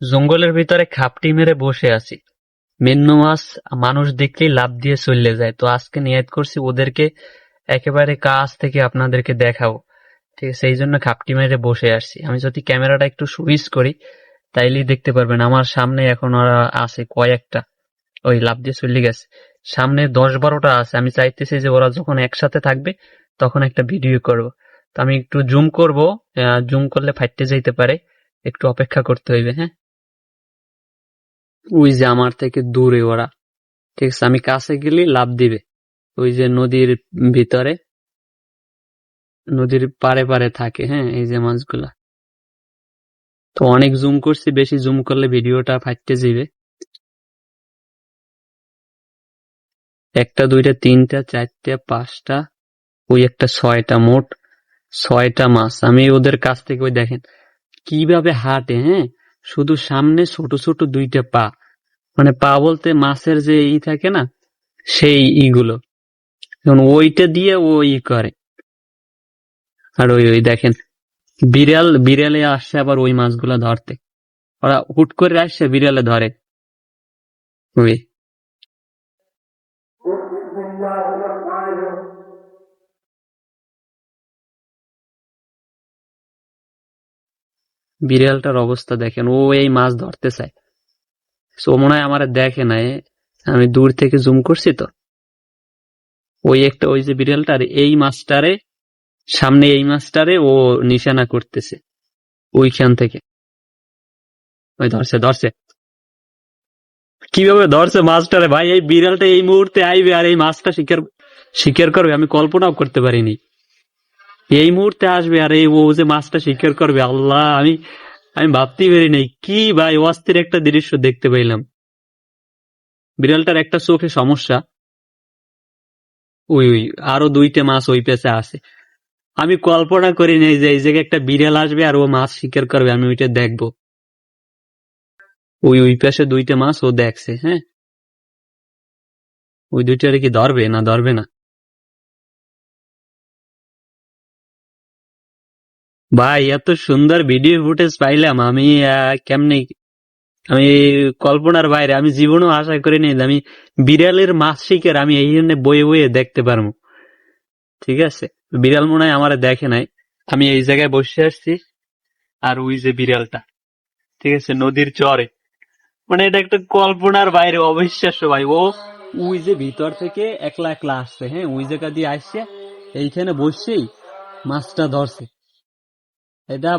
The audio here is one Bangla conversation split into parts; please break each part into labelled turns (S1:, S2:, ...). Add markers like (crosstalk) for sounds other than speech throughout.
S1: জঙ্গলের ভিতরে খাপটি মেরে বসে আছি। মেন্নু মাছ মানুষ দেখলেই লাফ দিয়ে চলে যায়। তো আজকে নিয়ত করছি ওদেরকে একেবারে কাছ থেকে আপনাদেরকে দেখাবো। ঠিক আছে, এই জন্য খাপটি মেরে বসে আসছি আমি যদি ক্যামেরাটা একটু সুইচ করি, তাইলেই দেখতে পারবেন আমার সামনে এখন ওরা আছে কয়েকটা। ওই লাফ দিয়ে চলে গেছে। সামনে দশ বারোটা আছে। আমি চাইতেছি যে ওরা যখন একসাথে থাকবে, তখন একটা ভিডিও করব। তো আমি একটু জুম করব। জুম করলে ফাইটতে যাইতে পারে। একটু অপেক্ষা করতে হইবে হ্যাঁ? ওই যে আমার থেকে দূরে ওরা। ঠিক আছে, আমি কাছে গেলে লাভ দিবে। ওই যে নদীর ভিতরে, নদীর পারে পারে থাকে হ্যাঁ এই যে মাছগুলা। তো অনেক জুম করছি, বেশি জুম করলে ভিডিওটা ফাটতে যাবে। একটা, দুইটা, তিনটা, চারটা, পাঁচটা, ওই একটা ছয়টা মোট, ছয়টা মাছ। আমি ওদের কাছ থেকে ওই দেখেন, কীভাবে হাঁটে হ্যাঁ? শুধু সামনে ছোট ছোট দুইটা পা। মানে পা বলতে মাছের যে ই থাকে না, সেই ইগুলো। এখন ওইটা দিয়ে ও ই করে। আর ওই ওই দেখেন, বিড়াল, বিড়ালে আসছে আবার ওই মাছগুলো ধরতে। ওরা হুট করে আসছে বিড়ালে ধরে। ওই। বিড়ালটার অবস্থা দেখেন, ও এই মাছ ধরতে চায় সো মনে হয় আমার দেখে নাই, আমি দূর থেকে জুম করছি তো। ওই একটা, ওই যে বিড়ালটার, এই মাছটারে, সামনে এই মাছটারে ও নিশানা করতেছে, ওইখান থেকে। ওই ধরছে ধরছে। কীভাবে ধরছে মাছটারে? ভাই, এই বিড়ালটা এই মুহূর্তে আইবে আর এই মাছটা শিকার শিকার করবে, আমি কল্পনাও করতে পারিনি। এই মুহূর্তে আসবে, আর এই ও যে মাছটা শিকার করবে, আল্লাহ, আমি আমি ভাবতেই পারি নাই, কি ভাই অস্থির একটা দৃশ্য দেখতে পাইলাম। বিড়ালটার একটা চোখে সমস্যা। ওই ওই, আরও দুইটা মাছ ওই পেছে আছে। আমি কল্পনা করি নাই যে এই জায়গায় একটা বিড়াল আসবে আর ও মাছ শিকার করবে, আমি ওইটা দেখব। ওই ওই পাশে দুইটা মাছ ও দেখছে হ্যাঁ? ওই দুইটারে কি ধরবে না ধরবে না? ভাই, এত সুন্দর ভিডিও ফুটেজ পাইলাম। আমি কেমনে, আমি কল্পনার বাইরে, আমি জীবনেও আশা করিনি যে আমি বিড়ালের মাছ শিকার, আমি এই জন্য বয়ে বয়ে দেখতে পারব। ঠিক আছে? বিড়াল মনে হয় আমার দেখে নাই। আমি এই জায়গায় বসে আসছি আর ওই যে বিড়ালটা। ঠিক আছে? নদীর চরে। মানে এটা একটা কল্পনার বাইরে, অবিশ্বাস্য ভাই। ও ওই যে ভিতর থেকে একলা একলা আসছে হ্যাঁ? ওই জায়গা দিয়ে আসছে, এইখানে বসছেই মাছটা ধরছে। এটা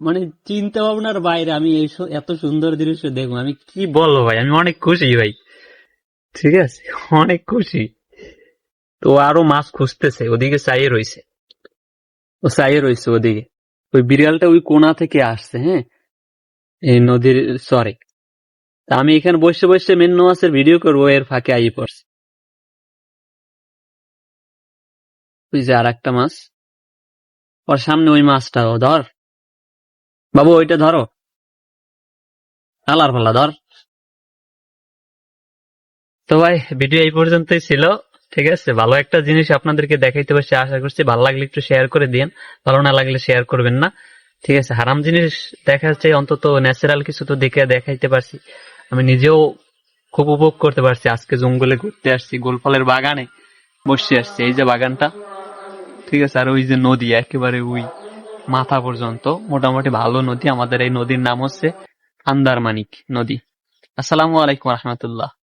S1: মানে চিন্তা ভাবনার বাইরে আমি এত সুন্দর দৃশ্য দেখব। আমি কি বলব ভাই? আমি অনেক খুশি ভাই। ঠিক আছে? (laughs) অনেক খুশি। তো আরও মাছ খুঁজতেছে। ওদিকে চাইয়ে রইছে। ও চাইয়ে রইছে ওদিকে। ওই বিড়ালটা ওই কোনা থেকে আসছে হ্যাঁ? এই নদীর তা আমি এখানে বসে বসে মেন্ন মাছের ভিডিও করব, এর ফাঁকে আই পড়ছে। ওই যে আর একটা মাছ। ওর সামনে ওই মাছটা ও ধর। বাবু, ওইটা ধরো। আলার পাল্লা ধর। তো ভাই, ভিডিও এই পর্যন্তই ছিল। ঠিক আছে, ভালো একটা জিনিস আপনাদেরকে দেখাইতে পারছি, আশা করছি ভালো লাগলে একটু শেয়ার করে দিন ভালো না লাগলে শেয়ার করবেন না। ঠিক আছে, হারাম জিনিস দেখা যাচ্ছে, অন্তত ন্যাচারাল কিছু তো দেখে দেখাইতে পারছি। আমি নিজেও খুব উপভোগ করতে পারছি। আজকে জঙ্গলে ঘুরতে আসছি গোলফলের বাগানে বসে আসছি এই যে বাগানটা ঠিক আছে, আর ওই যে নদী, একেবারে ওই মাথা পর্যন্ত। মোটামুটি ভালো নদী, আমাদের এই নদীর নাম হচ্ছে আন্দারমানিক নদী। আসসালামু আলাইকুম রহমতুল্লাহ।